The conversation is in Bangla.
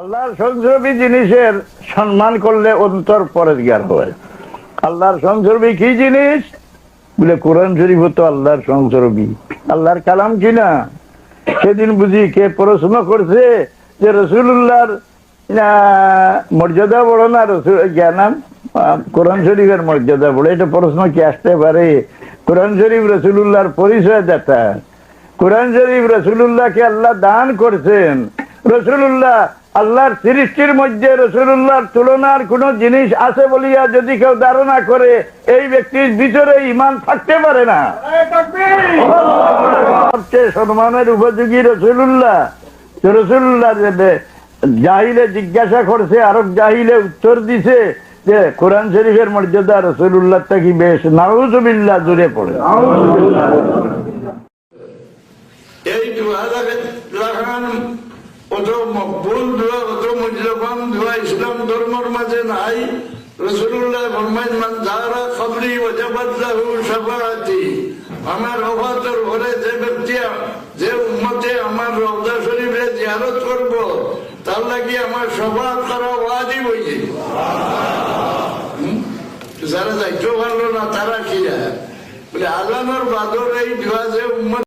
আল্লাহর সংসর্বী জিনিসের সম্মান করলে অন্তর পরেজগার হয়। আল্লাহর সংসর্বী কি জিনিস? বলে কোরআন শরীফ তো আল্লাহর সংসর্বী আল্লাহর কালাম কি না? সেদিন বুঝি কে প্রশ্ন করছে যে রসুল্লাহর মর্যাদা বড় না রসুল জ্ঞানাম কোরআন শরীফের মর্যাদা বড়। এটা প্রশ্ন কি আসতে পারে? কোরআন শরীফ রসুল্লাহর পরিচয় দাতা কোরআন শরীফ রসুল্লাহকে আল্লাহ দান করছেন। রসুল্লাহ আল্লাহর সৃষ্টির মধ্যে রসুল্লাহর তুলনার কোন জিনিস আছে বলিয়া যদি কেউ ধারণা করে, এই ব্যক্তির ভিতরে ইমান থাকতে পারে না। সবচেয়ে সম্মানের উপযোগী রসুল্লাহ। রসুল্লাহ জাহিলে জিজ্ঞাসা করছে, আরব জাহিলে উত্তর দিছে যে, কোরআন শরীফের মর্যাদা রসুল্লাহ কি বেশ। নাউজুবিল্লাহ জুড়ে পড়ে। এই অত মকবুল দোয়া অত মূল্যবান দোয়া ইসলাম ধর্মের মাঝে নাই। রসুল্লাহ ফরমাইন, মান যারা কবরি ওয়াজাবাত লাহু শাফাআতি আমার ওফাতের ঘরে যে ব্যক্তি যে উম্মতে আমার রওজা শরীফে জিয়ারত করব তার লাগি আমার সফাত করা ওয়াজিব হইছে যারা যাইতেও পারল না তারা কি বলে আজানোর বাদর এই দোয়া যে উম্মত